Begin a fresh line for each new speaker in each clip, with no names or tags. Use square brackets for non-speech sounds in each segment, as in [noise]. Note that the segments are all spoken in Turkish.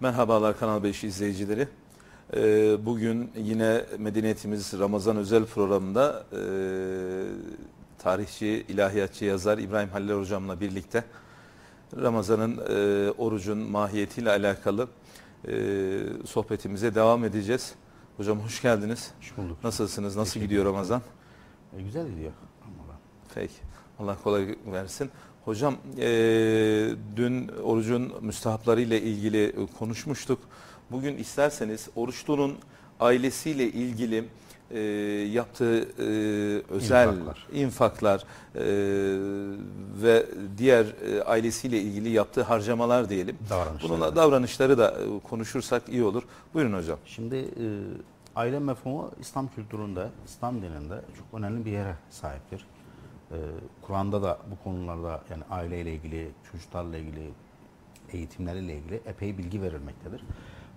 Merhabalar Kanal 5 izleyicileri. Ee, Bugün yine Medeniyetimiz Ramazan özel programında e, tarihçi, ilahiyatçı, yazar İbrahim Halil Hocam'la birlikte Ramazan'ın e, orucun mahiyetiyle alakalı e, sohbetimize devam edeceğiz. Hocam hoş geldiniz.
Hoş bulduk.
Nasılsınız? Nasıl gidiyor. Ramazan?
E, güzel gidiyor.
Peki. Allah kolay versin. Hocam e, dün orucun müstahapları ile ilgili konuşmuştuk. Bugün isterseniz oruçlunun ailesiyle ilgili e, yaptığı e, özel
İnfaklar.
infaklar, e, ve diğer e, ailesiyle ilgili yaptığı harcamalar diyelim.
Davranışları.
Bununla davranışları da e, konuşursak iyi olur. Buyurun hocam.
Şimdi e, aile mefhumu İslam kültüründe, İslam dininde çok önemli bir yere sahiptir. E, Kur'an'da da bu konularda yani aileyle ilgili, çocuklarla ilgili, eğitimleriyle ilgili epey bilgi verilmektedir.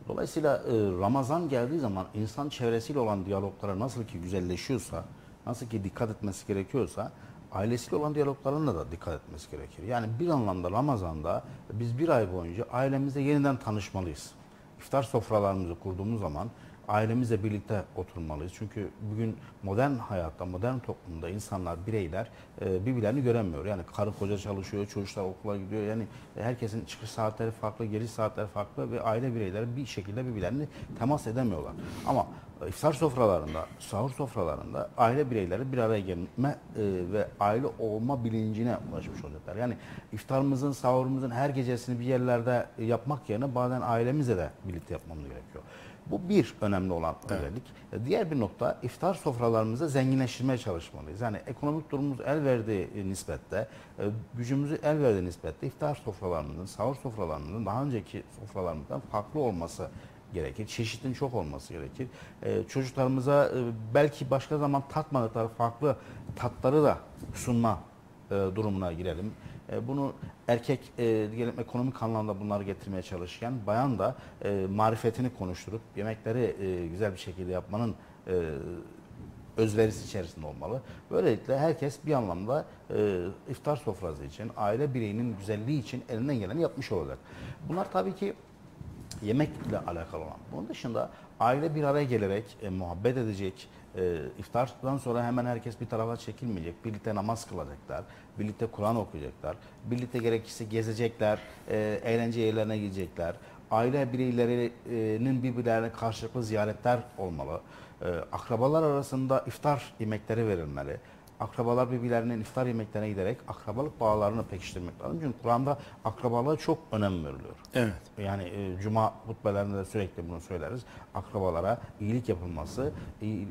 Dolayısıyla e, Ramazan geldiği zaman insan çevresiyle olan diyaloglara nasıl ki güzelleşiyorsa, nasıl ki dikkat etmesi gerekiyorsa, ailesiyle olan diyaloglarına da dikkat etmesi gerekir. Yani bir anlamda Ramazan'da biz bir ay boyunca ailemizle yeniden tanışmalıyız. İftar sofralarımızı kurduğumuz zaman ailemizle birlikte oturmalıyız. Çünkü bugün modern hayatta, modern toplumda insanlar, bireyler e, birbirlerini göremiyor. Yani karı koca çalışıyor, çocuklar okula gidiyor. Yani herkesin çıkış saatleri farklı, geliş saatleri farklı ve aile bireyleri bir şekilde birbirlerini temas edemiyorlar. Ama iftar sofralarında, sahur sofralarında aile bireyleri bir araya gelme e, ve aile olma bilincine ulaşmış olacaklar. Yani iftarımızın, sahurumuzun her gecesini bir yerlerde yapmak yerine bazen ailemizle de birlikte yapmamız gerekiyor. Bu bir önemli olan özellik. E, Diğer bir nokta iftar sofralarımızı zenginleştirmeye çalışmalıyız. Yani ekonomik durumumuz el verdiği nispette, e, gücümüzü el verdiği nispette iftar sofralarımızın, sahur sofralarımızın daha önceki sofralarımızdan farklı olması gerekir. Çeşitin çok olması gerekir. E, çocuklarımıza e, belki başka zaman tatmadıkları farklı tatları da sunma e, durumuna girelim. E, bunu erkek e, diyelim ekonomik anlamda bunları getirmeye çalışırken bayan da e, marifetini konuşturup yemekleri e, güzel bir şekilde yapmanın e, özverisi içerisinde olmalı. Böylelikle herkes bir anlamda e, iftar sofrası için, aile bireyinin güzelliği için elinden geleni yapmış olacak. Bunlar tabii ki yemekle alakalı olan. Bunun dışında aile bir araya gelerek e, muhabbet edecek. E, iftardan sonra hemen herkes bir tarafa çekilmeyecek. Birlikte namaz kılacaklar. Birlikte Kur'an okuyacaklar. Birlikte gerekirse gezecekler. E, eğlence yerlerine gidecekler. Aile bireylerinin birbirlerine karşılıklı ziyaretler olmalı. E, akrabalar arasında iftar yemekleri verilmeli akrabalar birbirlerinin iftar yemeklerine giderek akrabalık bağlarını pekiştirmek lazım. Çünkü Kur'an'da akrabalığa çok önem veriliyor.
Evet.
Yani e, cuma hutbelerinde de sürekli bunu söyleriz. Akrabalara iyilik yapılması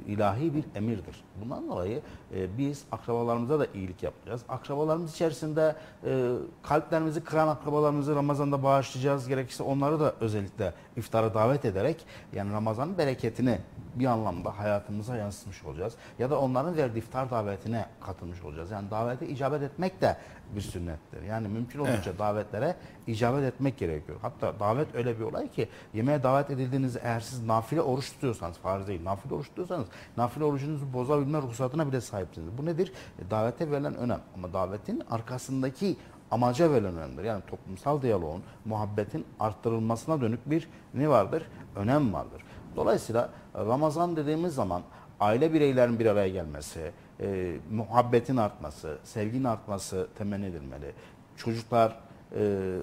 ilahi bir emirdir. Bundan dolayı e, biz akrabalarımıza da iyilik yapacağız. Akrabalarımız içerisinde e, kalplerimizi kıran akrabalarımızı Ramazan'da bağışlayacağız. Gerekirse onları da özellikle iftara davet ederek yani Ramazan'ın bereketini bir anlamda hayatımıza yansıtmış olacağız. Ya da onların verdiği iftar davetine katılmış olacağız. Yani davete icabet etmek de bir sünnettir. Yani mümkün olunca davetlere icabet etmek gerekiyor. Hatta davet öyle bir olay ki yemeğe davet edildiğinizde eğer siz nafile oruç tutuyorsanız, farz değil, nafile oruç tutuyorsanız nafile orucunuzu bozabilme ruhsatına bile sahipsiniz. Bu nedir? E, davete verilen önem. Ama davetin arkasındaki amaca verilen önemdir. Yani toplumsal diyaloğun, muhabbetin arttırılmasına dönük bir ne vardır? Önem vardır. Dolayısıyla Ramazan dediğimiz zaman aile bireylerin bir araya gelmesi, e, muhabbetin artması, sevginin artması temenni edilmeli. Çocuklar, e,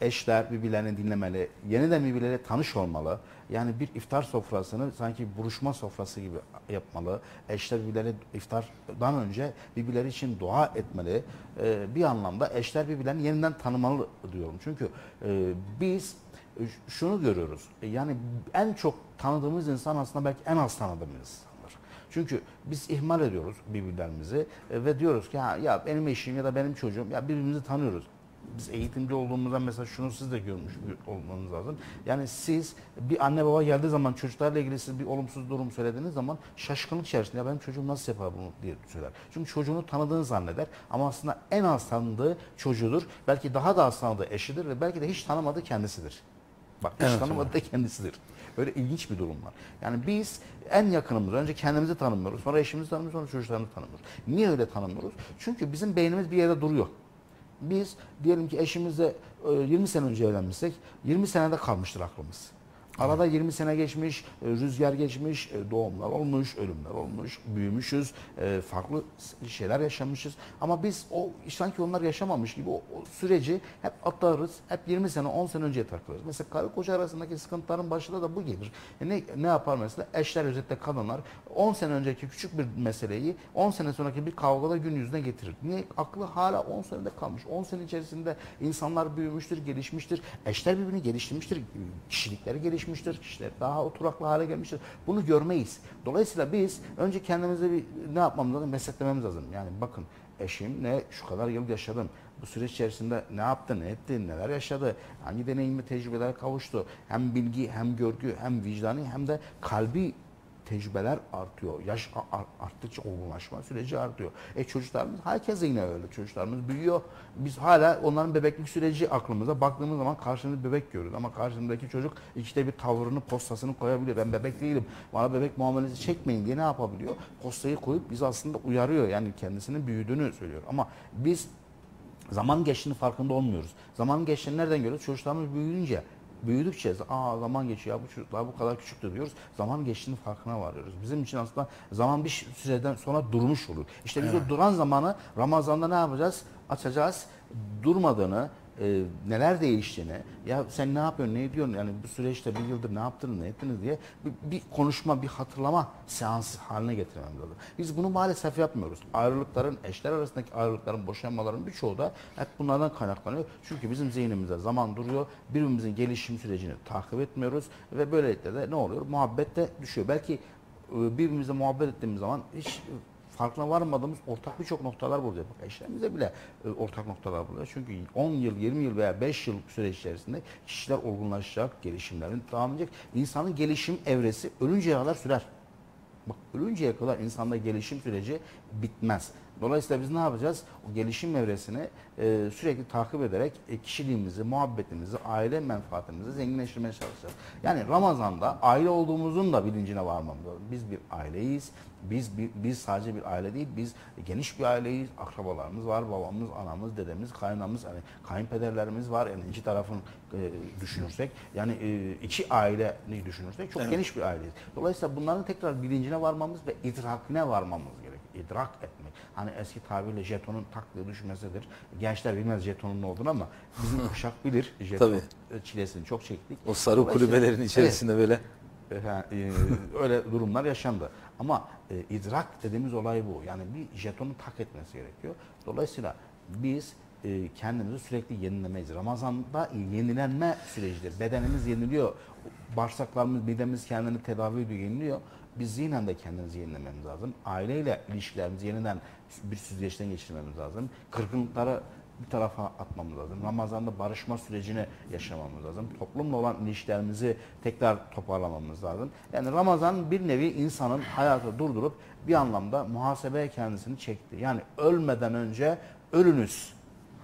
eşler birbirlerini dinlemeli, yeniden birbirleriyle tanış olmalı. Yani bir iftar sofrasını sanki buluşma sofrası gibi yapmalı. Eşler birbirleri iftardan önce birbirleri için dua etmeli. E, bir anlamda eşler birbirlerini yeniden tanımalı diyorum. Çünkü e, biz şunu görüyoruz. E, Yani en çok tanıdığımız insan aslında belki en az tanıdığımız insanlar. Çünkü biz ihmal ediyoruz birbirlerimizi e, ve diyoruz ki ha, ya benim eşim ya da benim çocuğum ya birbirimizi tanıyoruz. Biz eğitimci olduğumuzda mesela şunu siz de görmüş olmanız lazım. Yani siz bir anne baba geldiği zaman çocuklarla ilgili siz bir olumsuz durum söylediğiniz zaman şaşkınlık içerisinde ya benim çocuğum nasıl yapar bunu diye söyler. Çünkü çocuğunu tanıdığını zanneder ama aslında en az tanıdığı çocuğudur. Belki daha da az tanıdığı eşidir ve belki de hiç tanımadığı kendisidir. Bak
Evet,
tanımadığı da kendisidir. Böyle ilginç bir durum var. Yani biz en yakınımız önce kendimizi tanımıyoruz. Sonra eşimizi tanımıyoruz, sonra çocuklarımızı tanımıyoruz. Niye öyle tanımıyoruz? Çünkü bizim beynimiz bir yerde duruyor. Biz diyelim ki eşimizle e, 20 sene önce evlenmişsek 20 senede kalmıştır aklımız. Arada 20 sene geçmiş, e, rüzgar geçmiş, e, doğumlar olmuş, ölümler olmuş, büyümüşüz, e, farklı şeyler yaşamışız. Ama biz o sanki onlar yaşamamış gibi o, o süreci hep atlarız, hep 20 sene, 10 sene önceye takılırız. Mesela karı koca arasındaki sıkıntıların başında da bu gelir. Ne, ne yapar mesela? Eşler özellikle kadınlar 10 sene önceki küçük bir meseleyi 10 sene sonraki bir kavgada gün yüzüne getirir. Niye? Aklı hala 10 senede kalmış. 10 sene içerisinde insanlar büyümüştür, gelişmiştir. Eşler birbirini geliştirmiştir. Kişilikleri gelişmiştir. Kişiler daha oturaklı hale gelmiştir. Bunu görmeyiz. Dolayısıyla biz önce kendimize bir ne yapmamız lazım? Mesleklememiz lazım. Yani bakın eşim ne şu kadar yıl yaşadım. Bu süreç içerisinde ne yaptı, ne etti, neler yaşadı, hangi deneyimli tecrübeler kavuştu. Hem bilgi, hem görgü, hem vicdani, hem de kalbi tecrübeler artıyor. Yaş arttıkça olgunlaşma süreci artıyor. E çocuklarımız herkes yine öyle. Çocuklarımız büyüyor. Biz hala onların bebeklik süreci aklımıza baktığımız zaman karşımızda bebek görüyoruz. Ama karşımdaki çocuk işte bir tavrını, postasını koyabiliyor. Ben bebek değilim. Bana bebek muamelesi çekmeyin diye ne yapabiliyor? Postayı koyup bizi aslında uyarıyor. Yani kendisinin büyüdüğünü söylüyor. Ama biz zaman geçtiğini farkında olmuyoruz. Zaman geçtiğini nereden görüyoruz? Çocuklarımız büyüyünce büyüdükçe aa zaman geçiyor ya bu çocuklar bu kadar küçüktü diyoruz. Zaman geçtiğini farkına varıyoruz. Bizim için aslında zaman bir süreden sonra durmuş olur. İşte biz o duran zamanı Ramazan'da ne yapacağız? Açacağız. Durmadığını, e, neler değiştiğini, ya sen ne yapıyorsun, ne ediyorsun, yani bu süreçte bir yıldır ne yaptınız, ne ettiniz diye bir, bir konuşma, bir hatırlama seansı haline getirmemiz lazım. Biz bunu maalesef yapmıyoruz. Ayrılıkların, eşler arasındaki ayrılıkların, boşanmaların birçoğu da hep bunlardan kaynaklanıyor. Çünkü bizim zihnimizde zaman duruyor, birbirimizin gelişim sürecini takip etmiyoruz ve böylelikle de ne oluyor? Muhabbet de düşüyor. Belki e, birbirimizle muhabbet ettiğimiz zaman hiç farkına varmadığımız ortak birçok noktalar buluyor. Bak eşlerimizde bile e, ortak noktalar buluyor. Çünkü 10 yıl, 20 yıl veya 5 yıl süreç içerisinde kişiler olgunlaşacak, gelişimlerin devam edecek. İnsanın gelişim evresi ölünceye kadar sürer. Bak ölünceye kadar insanda gelişim süreci bitmez. Dolayısıyla biz ne yapacağız? O gelişim evresini e, sürekli takip ederek e, kişiliğimizi, muhabbetimizi, aile menfaatimizi zenginleştirmeye çalışacağız. Yani Ramazan'da aile olduğumuzun da bilincine varmamız lazım. Biz bir aileyiz. Biz bir, biz sadece bir aile değil, biz geniş bir aileyiz. Akrabalarımız var, babamız, anamız, dedemiz, kaynanamız, yani kayınpederlerimiz var. Yani iki tarafın e, düşünürsek, yani e, iki aileyi düşünürsek çok geniş bir aileyiz. Dolayısıyla bunların tekrar bilincine varmamız ve idrakine varmamız. İdrak etmek. Hani eski tabirle jetonun taktığı düşmesidir. Gençler bilmez jetonun ne olduğunu ama bizim [laughs] kuşak bilir. Jeton
Tabii.
çilesini çok çektik.
O sarı kulübelerin
Evet.
içerisinde böyle
E, ha, e, öyle durumlar yaşandı. Ama e, idrak dediğimiz olay bu. Yani bir jetonu tak etmesi gerekiyor. Dolayısıyla biz e, kendimizi sürekli yenilemeyiz. Ramazan'da yenilenme sürecidir. Bedenimiz yeniliyor. Bağırsaklarımız, midemiz kendini tedavi ediyor, yeniliyor. Biz zihnen de kendimizi yenilememiz lazım. Aileyle ilişkilerimizi yeniden bir süzgeçten geçirmemiz lazım. Kırgınlıkları bir tarafa atmamız lazım. Ramazan'da barışma sürecini yaşamamız lazım. Toplumla olan ilişkilerimizi tekrar toparlamamız lazım. Yani Ramazan bir nevi insanın hayatı durdurup bir anlamda muhasebeye kendisini çekti. Yani ölmeden önce ölünüz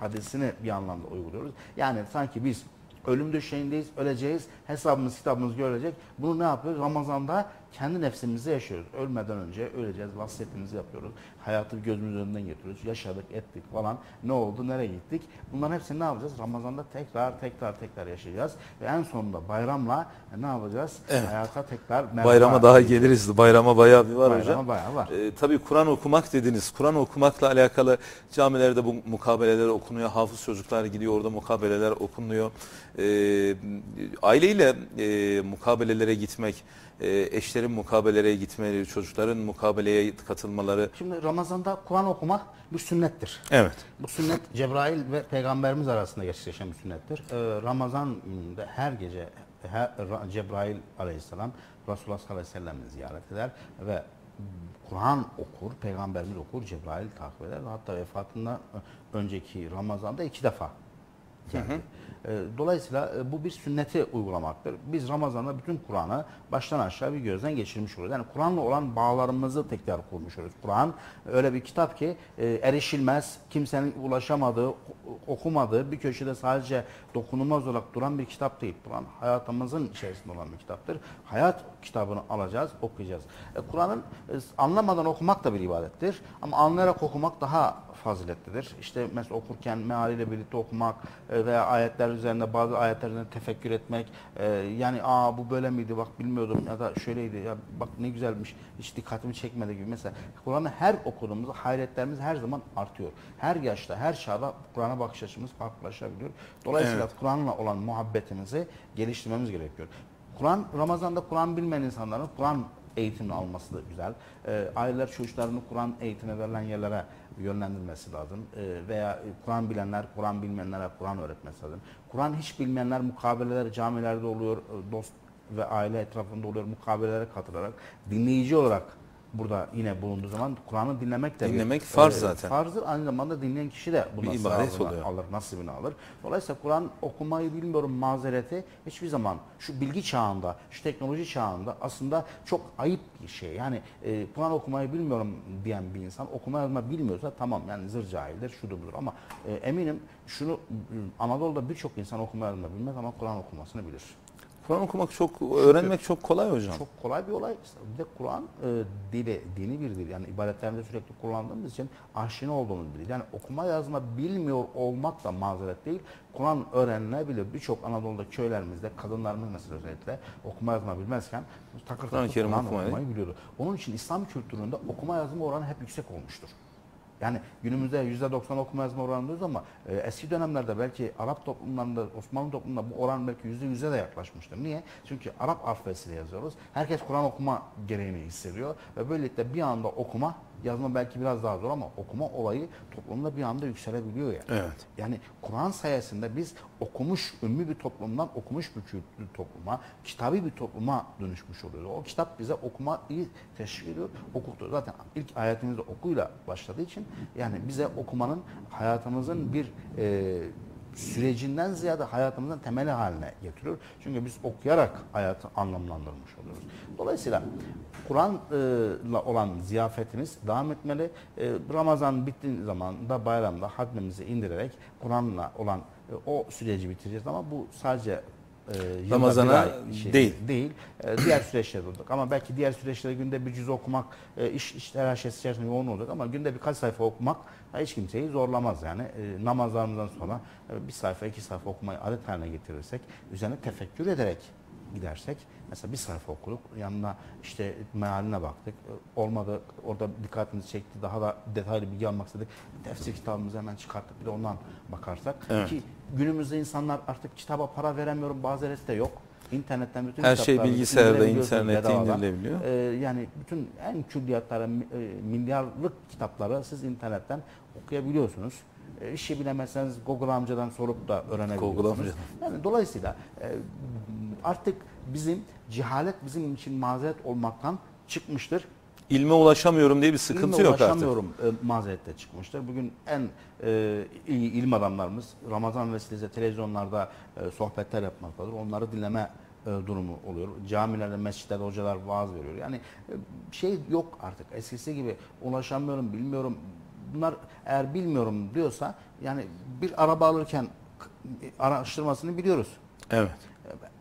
hadisini bir anlamda uyguluyoruz. Yani sanki biz ölüm döşeğindeyiz, öleceğiz, hesabımız kitabımız görecek. Bunu ne yapıyoruz? Ramazan'da kendi nefsimizi yaşıyoruz. Ölmeden önce öleceğiz, vasiyetimizi yapıyoruz. Hayatı gözümüz önünden getiriyoruz. Yaşadık, ettik falan. Ne oldu, nereye gittik? Bunların hepsini ne yapacağız? Ramazan'da tekrar tekrar tekrar yaşayacağız. Ve en sonunda bayramla ne yapacağız?
Evet.
Hayata tekrar
bayrama daha geliriz. Bayrama bayağı bir var
Bayrama
hocam.
bayağı var.
Ee, tabii Kur'an okumak dediniz. Kur'an okumakla alakalı camilerde bu mukabeleler okunuyor. Hafız çocuklar gidiyor orada mukabeleler okunuyor. Ee, aileyle e, mukabelelere gitmek, e, eşlerin mukabelelere gitmeleri, çocukların mukabeleye katılmaları.
Şimdi Ramazan'da Kur'an okumak bir sünnettir.
Evet.
Bu sünnet Cebrail ve Peygamberimiz arasında gerçekleşen bir sünnettir. Ee, Ramazan'da her gece her, Ra- Cebrail aleyhisselam Resulullah sallallahu aleyhi ve sellem'i ziyaret eder ve Kur'an okur, Peygamberimiz okur, Cebrail takip eder. Hatta vefatından önceki Ramazan'da iki defa geldi. E, dolayısıyla e, bu bir sünneti uygulamaktır. Biz Ramazan'da bütün Kur'an'ı baştan aşağı bir gözden geçirmiş oluyoruz. Yani Kur'an'la olan bağlarımızı tekrar kurmuş oluyoruz. Kur'an öyle bir kitap ki e, erişilmez, kimsenin ulaşamadığı, okumadığı, bir köşede sadece dokunulmaz olarak duran bir kitap değil. Kur'an hayatımızın içerisinde olan bir kitaptır. Hayat kitabını alacağız, okuyacağız. E, Kur'an'ın e, anlamadan okumak da bir ibadettir. Ama anlayarak okumak daha faziletlidir. İşte mesela okurken mealiyle birlikte okumak e, veya ayetler üzerinde bazı ayetler üzerinde tefekkür etmek. e, Yani aa bu böyle miydi bak bilmiyordum ya da şöyleydi ya bak ne güzelmiş hiç dikkatimi çekmedi gibi. Mesela Kur'an'ı her okuduğumuzda hayretlerimiz her zaman artıyor. Her yaşta, her çağda Kur'an'a bakış açımız farklılaşabiliyor. Dolayısıyla
Evet.
Kur'an'la olan muhabbetimizi geliştirmemiz gerekiyor. Kur'an, Ramazan'da Kur'an bilmeyen insanların Kur'an eğitimini alması da güzel. Ee, aileler çocuklarını Kur'an eğitimi verilen yerlere yönlendirmesi lazım. Ee, veya Kur'an bilenler, Kur'an bilmeyenlere Kur'an öğretmesi lazım. Kur'an hiç bilmeyenler mukabeleler camilerde oluyor, e, dost ve aile etrafında oluyor, mukabelelere katılarak dinleyici olarak burada yine bulunduğu zaman Kur'an'ı dinlemek de bir-
Dinlemek farz
e,
zaten.
Farzdır. Aynı zamanda dinleyen kişi de
Bir ibadet oluyor.
alır, nasibini alır. Dolayısıyla Kur'an okumayı bilmiyorum mazereti hiçbir zaman şu bilgi çağında, şu teknoloji çağında aslında çok ayıp bir şey. Yani e, Kur'an okumayı bilmiyorum diyen bir insan okuma yazma bilmiyorsa tamam yani zır cahildir, şudur budur ama e, eminim şunu Anadolu'da birçok insan okuma yazma bilmez ama Kur'an okumasını bilir.
Kur'an okumak çok, öğrenmek çok kolay hocam.
Çok kolay bir olay. Bir de Kur'an e, dili, dini bir dil. Yani ibadetlerimizde sürekli kullandığımız için aşina olduğumuz bir dil. Yani okuma yazma bilmiyor olmak da mazeret değil. Kur'an öğrenilebilir. Birçok Anadolu'da köylerimizde kadınlarımız mesela özellikle okuma yazma bilmezken takır takır Kur'an
okumayı
biliyordu. Onun için İslam kültüründe okuma yazma oranı hep yüksek olmuştur. Yani günümüzde %90 okuma yazma oranı diyoruz ama e, eski dönemlerde belki Arap toplumlarında, Osmanlı toplumunda bu oran belki %100'e de yaklaşmıştır. Niye? Çünkü Arap alfabesiyle yazıyoruz. Herkes Kur'an okuma gereğini hissediyor ve böylelikle bir anda okuma, yazma belki biraz daha zor ama okuma olayı toplumda bir anda yükselebiliyor yani.
Evet.
Yani Kur'an sayesinde biz okumuş, ümmü bir toplumdan okumuş bir kültürlü topluma, kitabı bir topluma dönüşmüş oluyoruz. O kitap bize okumayı teşvik ediyor, okutuyor. Zaten ilk ayetimizde okuyla başladığı için yani bize okumanın hayatımızın bir e, sürecinden ziyade hayatımızın temeli haline getiriyor. Çünkü biz okuyarak hayatı anlamlandırmış oluyoruz. Dolayısıyla Kur'an'la olan ziyafetimiz devam etmeli. E, Ramazan bittiği zaman da bayramda hadmimizi indirerek Kur'an'la olan e, o süreci bitireceğiz ama bu sadece e,
Ramazana
şey
değil.
değil. E, diğer süreçler olacak. Ama belki diğer süreçlerde günde bir cüz okumak e, iş, iş telaşesi içerisinde yoğun olacak ama günde birkaç sayfa okumak hiç kimseyi zorlamaz yani. E, namazlarımızdan sonra e, bir sayfa iki sayfa okumayı adet haline getirirsek üzerine tefekkür ederek gidersek mesela bir sayfa okuduk yanına işte mealine baktık E, olmadı orada dikkatimizi çekti daha da detaylı bilgi almak istedik tefsir kitabımızı hemen çıkarttık bir de ondan bakarsak
Evet.
ki günümüzde insanlar artık kitaba para veremiyorum bazıları de yok İnternetten bütün
Her şey bilgisayarda, internette indirilebiliyor.
Ee, yani bütün en külliyatları, mi- e, milyarlık kitapları siz internetten okuyabiliyorsunuz. E, işi bilemezseniz Google amcadan sorup da öğrenebiliyorsunuz.
Google amcadan.
Yani dolayısıyla e, artık bizim cehalet bizim için mazeret olmaktan çıkmıştır.
İlme ulaşamıyorum diye bir sıkıntı
İlme
yok artık.
ulaşamıyorum e, mazerette çıkmıştır. Bugün en e, iyi ilim adamlarımız Ramazan vesilesiyle televizyonlarda e, sohbetler yapmaktadır. Onları dinleme e, durumu oluyor. Camilerde, mescitlerde hocalar vaaz veriyor. Yani e, şey yok artık. Eskisi gibi ulaşamıyorum, bilmiyorum. Bunlar eğer bilmiyorum diyorsa yani bir araba alırken k- araştırmasını biliyoruz.
Evet.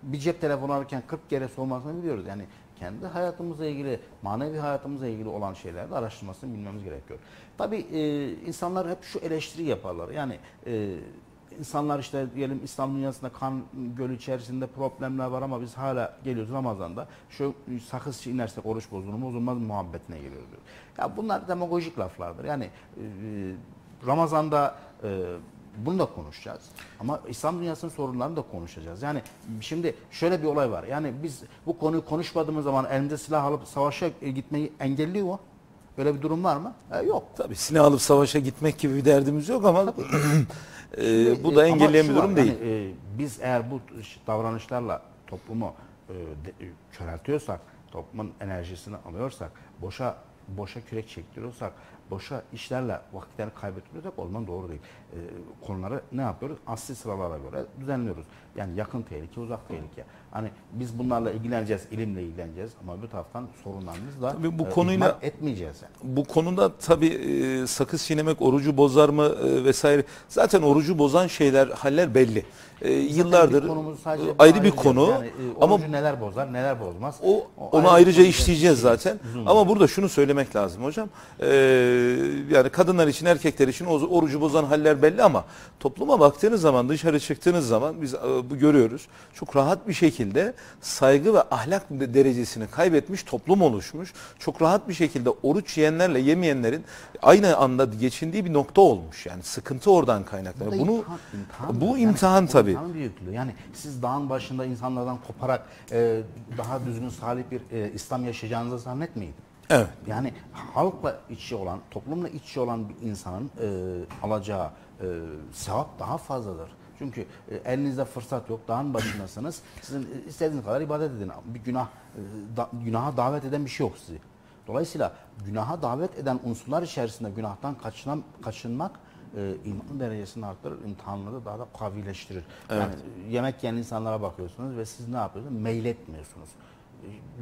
Bir cep telefonu alırken 40 kere sormasını biliyoruz. Yani kendi hayatımızla ilgili, manevi hayatımızla ilgili olan şeylerde araştırmasını bilmemiz gerekiyor. Tabii e, insanlar hep şu eleştiri yaparlar. Yani e, insanlar işte diyelim İslam dünyasında kan gölü içerisinde problemler var ama biz hala geliyoruz Ramazan'da. Şu sakız çiğnersek oruç bozulur mu bozulmaz muhabbetine geliyoruz. Ya bunlar demagojik laflardır. Yani e, Ramazan'da e, bunu da konuşacağız. Ama İslam dünyasının sorunlarını da konuşacağız. Yani şimdi şöyle bir olay var. Yani biz bu konuyu konuşmadığımız zaman elimize silah alıp savaşa gitmeyi engelliyor mu? Böyle bir durum var mı? E, yok.
Tabii silah alıp savaşa gitmek gibi bir derdimiz yok ama [clears throat] e, bu
E,
da engelleyen bir
var,
durum değil.
yani, e, biz eğer bu davranışlarla toplumu e, de- e, köreltiyorsak, toplumun enerjisini alıyorsak, boşa boşa kürek çektiriyorsak, boşa işlerle vakitleri kaybettiriyorsak o zaman doğru değil. Ee, konuları ne yapıyoruz? Asli sıralara göre düzenliyoruz. Yani yakın tehlike, uzak tehlike. Hani biz bunlarla ilgileneceğiz, ilimle ilgileneceğiz ama bir taraftan sorunlarımızla
Tabii bu
e,
konuyla-
etmeyeceğiz. Yani.
Bu konuda tabii e, sakız çiğnemek orucu bozar mı e, vesaire. Zaten orucu bozan şeyler, haller belli. E, yıllardır
Bir
e, ayrı bir konu
Yani, e,
ama
neler bozar, neler bozmaz.
o
O
onu
ayrı
ayrıca işleyeceğiz zaten. Ama burada şunu söylemek lazım hocam. E, yani kadınlar için, erkekler için orucu bozan haller belli ama topluma baktığınız zaman, dışarı çıktığınız zaman biz e, bu görüyoruz. Çok rahat bir şekilde saygı ve ahlak derecesini kaybetmiş toplum oluşmuş. Çok rahat bir şekilde oruç yiyenlerle yemeyenlerin aynı anda geçindiği bir nokta olmuş. Yani sıkıntı oradan kaynaklanıyor. Bunu
imtihan- imtihandır.
bu
Yani
imtihan
bu
tabii.
imtihanın büyüklüğü. Yani siz dağın başında insanlardan koparak e, daha düzgün salih bir e, İslam yaşayacağınızı zannetmeyin.
Evet.
Yani halkla iç içe olan, toplumla iç içe olan bir insanın e, alacağı e, sevap daha fazladır. Çünkü e, elinizde fırsat yok, dağın başındasınız. [clears throat] Sizin e, istediğiniz kadar ibadet edin. Bir günah, e, da, günaha davet eden bir şey yok sizi. Dolayısıyla günaha davet eden unsurlar içerisinde günahtan kaçınan, kaçınmak e, iman derecesini arttırır, imtihanları daha da kavileştirir. Yani e, yemek yiyen insanlara bakıyorsunuz ve siz ne yapıyorsunuz? Meyletmiyorsunuz.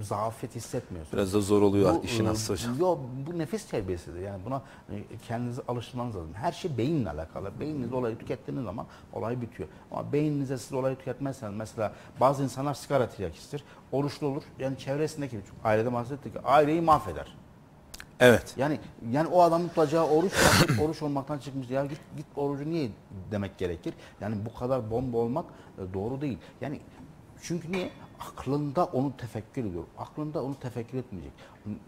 Zaafet hissetmiyorsunuz.
Biraz da zor oluyor
Bu,
işin
e,
aslı hocam.
Yo, bu nefis terbiyesidir. Yani buna e, kendinizi alıştırmanız lazım. Her şey beyinle alakalı. Beyniniz olayı tükettiğiniz zaman olay bitiyor. Ama beyninize siz olayı tüketmezseniz mesela bazı insanlar sigara tiryakisidir. Oruçlu olur. Yani çevresindeki çok ailede bahsettik ki aileyi mahveder.
Evet.
Yani yani o adam tutacağı oruç [coughs] oruç olmaktan çıkmış. Ya git git orucu niye demek gerekir? Yani bu kadar bomba olmak e, doğru değil. Yani çünkü niye? Aklında onu tefekkür ediyor. Aklında onu tefekkür etmeyecek.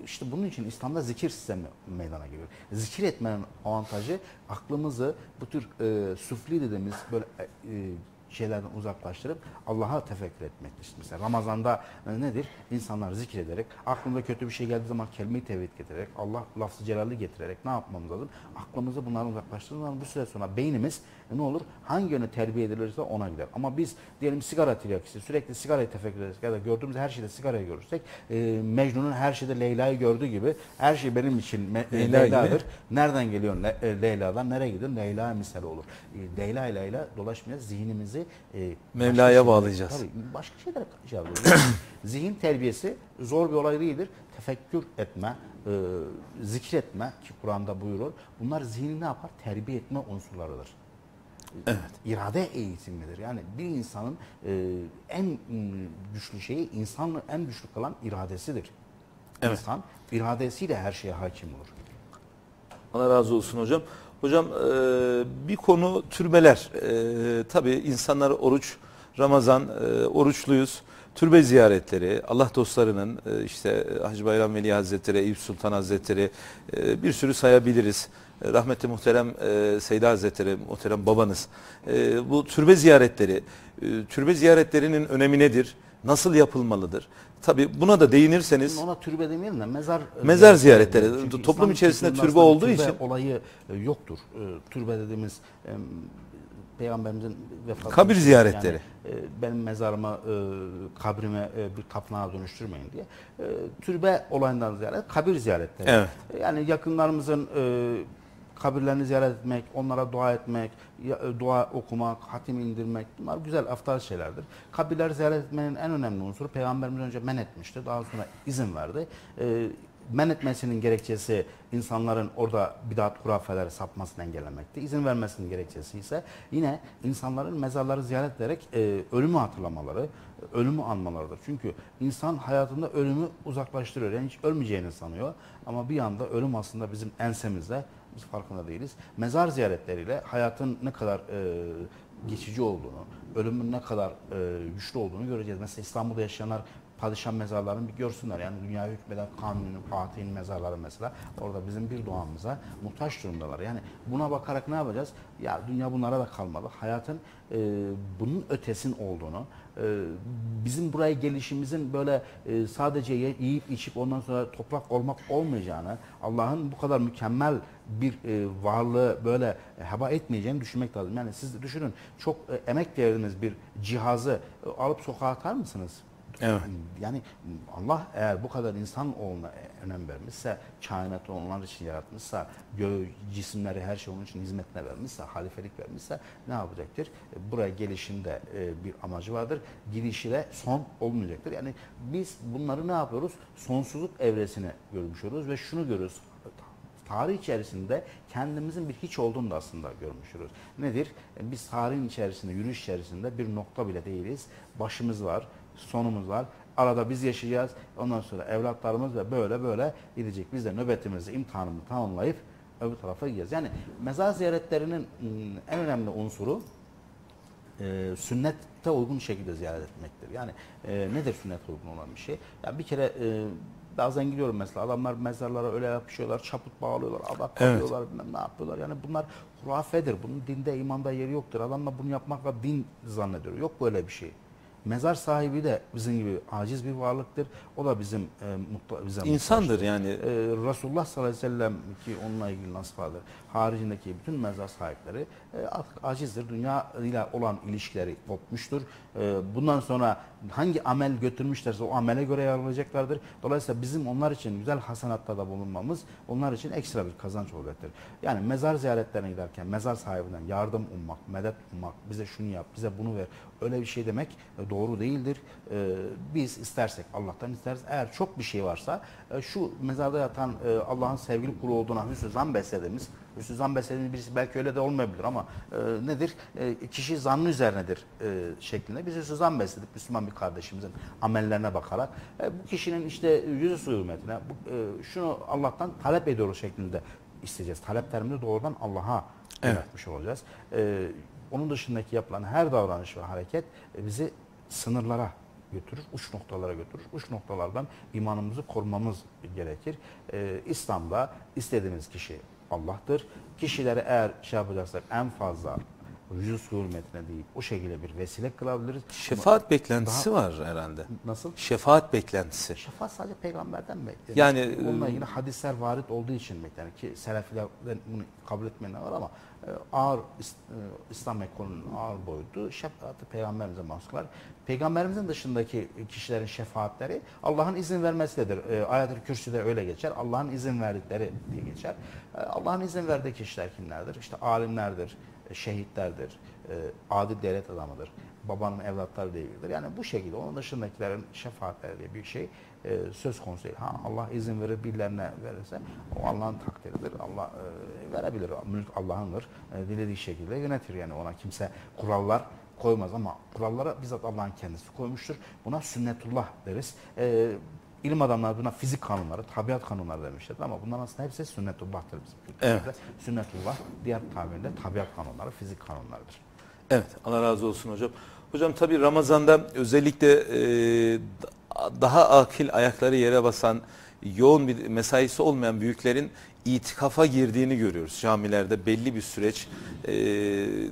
İşte bunun için İslam'da zikir sistemi meydana geliyor. Zikir etmenin avantajı aklımızı bu tür e, sufli dediğimiz böyle e, e, şeylerden uzaklaştırıp Allah'a tefekkür etmektir. Mesela Ramazan'da e, nedir? İnsanlar zikrederek, aklında kötü bir şey geldiği zaman kelime-i tevhid getirerek, Allah lafzı celalli getirerek ne yapmamız lazım? Aklımızı bunlardan uzaklaştırdığımız zaman bu süre sonra beynimiz e, ne olur? Hangi yöne terbiye edilirse ona gider. Ama biz diyelim sigara tiryakisi, sürekli sigarayı tefekkür ederiz ya da gördüğümüz her şeyde sigarayı görürsek, e, Mecnun'un her şeyde Leyla'yı gördüğü gibi her şey benim için me- e,
Leyla.
Leyla'dır. Nereden geliyor Le- Leyla'dan? Nereye gidiyor? Leyla misali olur. E, Leyla ile Leyla dolaşmaya zihnimizi e,
Mevla'ya
şeylere-
bağlayacağız.
Tabii başka şeylere şey [coughs] zihin terbiyesi zor bir olay değildir. Tefekkür etme, e, zikretme ki Kur'an'da buyurur. Bunlar zihni ne yapar? Terbiye etme unsurlarıdır.
Evet.
İrade eğitimidir. Yani bir insanın e, en güçlü şeyi insanın en güçlü kalan iradesidir.
Evet.
İnsan iradesiyle her şeye hakim olur.
Allah razı olsun hocam. Hocam e, bir konu türbeler. E, tabii insanlar oruç, Ramazan, e, oruçluyuz. Türbe ziyaretleri, Allah dostlarının e, işte Hacı Bayram Veli Hazretleri, Eyüp Sultan Hazretleri bir sürü sayabiliriz. Rahmetli muhterem e, Seyda Hazretleri, muhterem babanız. Bu türbe ziyaretleri, türbe ziyaretlerinin önemi nedir? Nasıl yapılmalıdır? Tabii buna da değinirseniz
Şimdi ona türbe demeyelim de mezar
Mezar ziyaretleri.
Çünkü
Toplum
İslam
içerisinde türbe olduğu
türbe
için-
olayı e, yoktur. E, Türbe dediğimiz e, peygamberimizin vefatı
Kabir ziyaretleri.
Yani, e, benim mezarımı e, kabrime e, bir tapınağa dönüştürmeyin diye. E, türbe olayından ziyade kabir ziyaretleri.
Evet.
E, Yani yakınlarımızın e, kabirlerini ziyaret etmek, onlara dua etmek, e, dua okumak, hatim indirmek bunlar güzel aftal şeylerdir. Kabirler ziyaret etmenin en önemli unsuru Peygamberimiz önce men etmişti. Daha sonra izin verdi. E, men etmesinin gerekçesi insanların orada bidat hurafeleri sapmasını engellemekti. İzin vermesinin gerekçesi ise yine insanların mezarları ziyaret ederek e, ölümü hatırlamaları, ölümü anmalarıdır. Çünkü insan hayatında ölümü uzaklaştırıyor. Yani hiç ölmeyeceğini sanıyor ama bir anda ölüm aslında bizim ensemizde biz farkında değiliz. Mezar ziyaretleriyle hayatın ne kadar e, geçici olduğunu, ölümün ne kadar e, güçlü olduğunu göreceğiz. Mesela İstanbul'da yaşayanlar padişah mezarlarını bir görsünler. Yani dünyaya hükmeden kanunun, Fatih'in mezarları mesela orada bizim bir doğamıza muhtaç durumdalar. Yani buna bakarak ne yapacağız? Ya dünya bunlara da kalmalı. Hayatın e, bunun ötesin olduğunu, e, bizim buraya gelişimizin böyle e, sadece yiyip içip ondan sonra toprak olmak olmayacağını, Allah'ın bu kadar mükemmel bir e, varlığı böyle heba etmeyeceğini düşünmek lazım. Yani siz düşünün çok e, emek verdiğiniz bir cihazı e, alıp sokağa atar mısınız?
Evet.
Yani Allah eğer bu kadar insan oğluna önem vermişse, kainatı onlar için yaratmışsa, gö cisimleri her şey onun için hizmetine vermişse, halifelik vermişse ne yapacaktır? E, Buraya gelişinde e, bir amacı vardır. Gidişiyle son olmayacaktır. Yani biz bunları ne yapıyoruz? Sonsuzluk evresini görmüşüyoruz ve şunu görüyoruz tarih içerisinde kendimizin bir hiç olduğunu da aslında görmüşüz. Nedir? E, Biz tarihin içerisinde, yürüyüş içerisinde bir nokta bile değiliz. Başımız var, sonumuz var. Arada biz yaşayacağız. Ondan sonra evlatlarımız ve böyle böyle gidecek. Biz de nöbetimizi, imtihanımızı tamamlayıp öbür tarafa gideceğiz. Yani mezar ziyaretlerinin ım, en önemli unsuru e, sünnete uygun şekilde ziyaret etmektir. Yani e, nedir sünnet uygun olan bir şey? Ya bir kere e, bazen gidiyorum mesela adamlar mezarlara öyle yapışıyorlar, çaput bağlıyorlar, adak
Evet.
bağlıyorlar, bilmem ne yapıyorlar. Yani bunlar hurafedir. Bunun dinde, imanda yeri yoktur. Adamlar bunu yapmakla din zannediyor. Yok böyle bir şey. Mezar sahibi de bizim gibi aciz bir varlıktır. O da bizim e, mutlu, bize
İnsandır
muhtaçtır.
yani.
Ee, Resulullah sallallahu aleyhi ve sellem ki onunla ilgili nasıl vardır? Haricindeki bütün mezar sahipleri e, acizdir. Dünya ile olan ilişkileri kopmuştur. E, bundan sonra hangi amel götürmüşlerse o amele göre yargılayacaklardır. Dolayısıyla bizim onlar için güzel hasenatlarda bulunmamız onlar için ekstra bir kazanç olacaktır. Yani mezar ziyaretlerine giderken mezar sahibinden yardım ummak, medet ummak, bize şunu yap, bize bunu ver. Öyle bir şey demek e, doğru değildir. E, biz istersek Allah'tan isteriz. Eğer çok bir şey varsa e, şu mezarda yatan e, Allah'ın sevgili kulu olduğuna hüsnü zan beslediğimiz, hüsnü zan beslediğimiz birisi belki öyle de olmayabilir ama e, nedir? E, kişi zannı üzerinedir e, şeklinde biz hüsnü zan besledik Müslüman bir kardeşimizin amellerine bakarak. E, bu kişinin işte yüzü suyu hürmetine bu, e, şunu Allah'tan talep ediyoruz şeklinde isteyeceğiz. Talep teriminde doğrudan Allah'a
Evet.
yöneltmiş olacağız. E, onun dışındaki yapılan her davranış ve hareket e, bizi sınırlara götürür, uç noktalara götürür. Uç noktalardan imanımızı korumamız gerekir. Ee, İslam'da istediğimiz kişi Allah'tır. Kişileri eğer şey yapacaksak en fazla yüz hürmetine değil o şekilde bir vesile kılabiliriz.
Şefaat beklentisi var herhalde.
Nasıl?
Şefaat beklentisi.
Şefaat sadece peygamberden beklenir.
Yani,
onunla
e,
ilgili hadisler varit olduğu için beklenir ki selefilerden bunu kabul etmeyenler var ama e, ağır e, İslam ekolünün ağır boyutu şefaati peygamberimize mahsuslar. Peygamberimizin dışındaki kişilerin şefaatleri Allah'ın izin vermesidir. E, Ayet-i Kürsü'de öyle geçer. Allah'ın izin verdikleri diye geçer. E, Allah'ın izin verdiği kişiler kimlerdir? İşte alimlerdir, e, şehitlerdir, e, adil devlet adamıdır babanın evlatları ile. Yani bu şekilde onun dışındakilerin şefaatleri diye bir şey e, söz konusu değil. Ha, Allah izin verir birilerine verirse o Allah'ın takdiridir. Allah e, verebilir. Mülk Allah'ındır. E, dilediği şekilde yönetir yani ona kimse kurallar koymaz ama kuralları bizzat Allah'ın kendisi koymuştur. Buna sünnetullah deriz. E, İlim adamları buna fizik kanunları, tabiat kanunları demişler ama bunların aslında hepsi sünnetullah'tır bizim kültürümüzde. Sünnetullah, diğer tabirle tabiat kanunları, fizik kanunlarıdır.
Evet Allah razı olsun hocam. Hocam tabi Ramazan'da özellikle e, daha akil ayakları yere basan yoğun bir mesaisi olmayan büyüklerin itikafa girdiğini görüyoruz. Camilerde belli bir süreç e,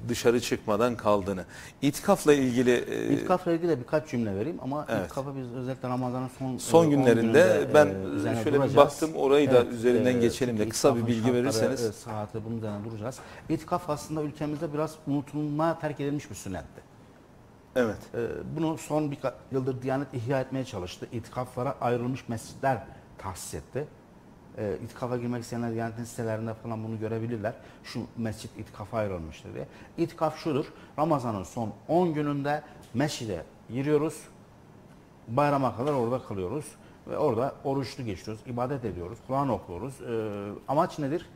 dışarı çıkmadan kaldığını. İtikafla ilgili e,
İtikafla ilgili de birkaç cümle vereyim ama
Evet.
itikafı biz özellikle Ramazan'ın son
son
e, on
günlerinde ben
e,
şöyle bir baktım orayı da
Evet,
üzerinden
e,
geçelim de kısa bir bilgi verirseniz.
e, saati bunun üzerine duracağız. İtikaf aslında ülkemizde biraz unutulmaya terk edilmiş bir sünnetti.
Evet.
E, bunu son birkaç yıldır Diyanet ihya etmeye çalıştı. İtikaflara ayrılmış mescitler tahsis etti. E, itikafa girmek isteyenler Diyanet'in sitelerinde falan bunu görebilirler. Şu mescit itikafa ayrılmıştır diye. İtikaf şudur. Ramazan'ın son 10 gününde mescide giriyoruz. Bayrama kadar orada kalıyoruz. Ve orada oruçlu geçiyoruz, ibadet ediyoruz, Kur'an okuyoruz. E, amaç nedir?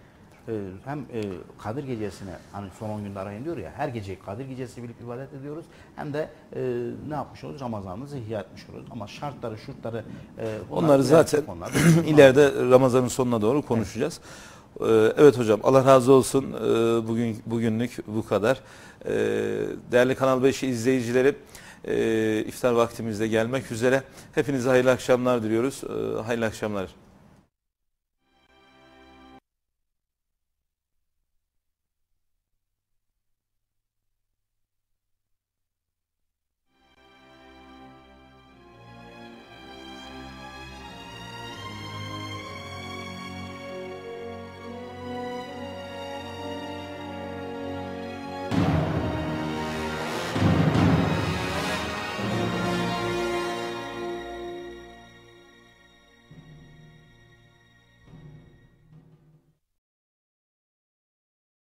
E, hem e, Kadir gecesine hani son 10 günde arayın diyor ya her gece Kadir gecesi bilip ibadet ediyoruz. Hem de e, ne yapmış oluruz? Ramazanımızı ihya etmiş oluruz. Ama şartları, şurtları e,
Onları zaten
konular. [clears throat]
ileride Ramazan'ın sonuna doğru konuşacağız. Ee, Evet hocam Allah razı olsun. Ee, Bugün bugünlük bu kadar. Ee, Değerli Kanal 5 izleyicileri iftar vaktimizde gelmek üzere. Hepinize hayırlı akşamlar diliyoruz. Ee, Hayırlı akşamlar.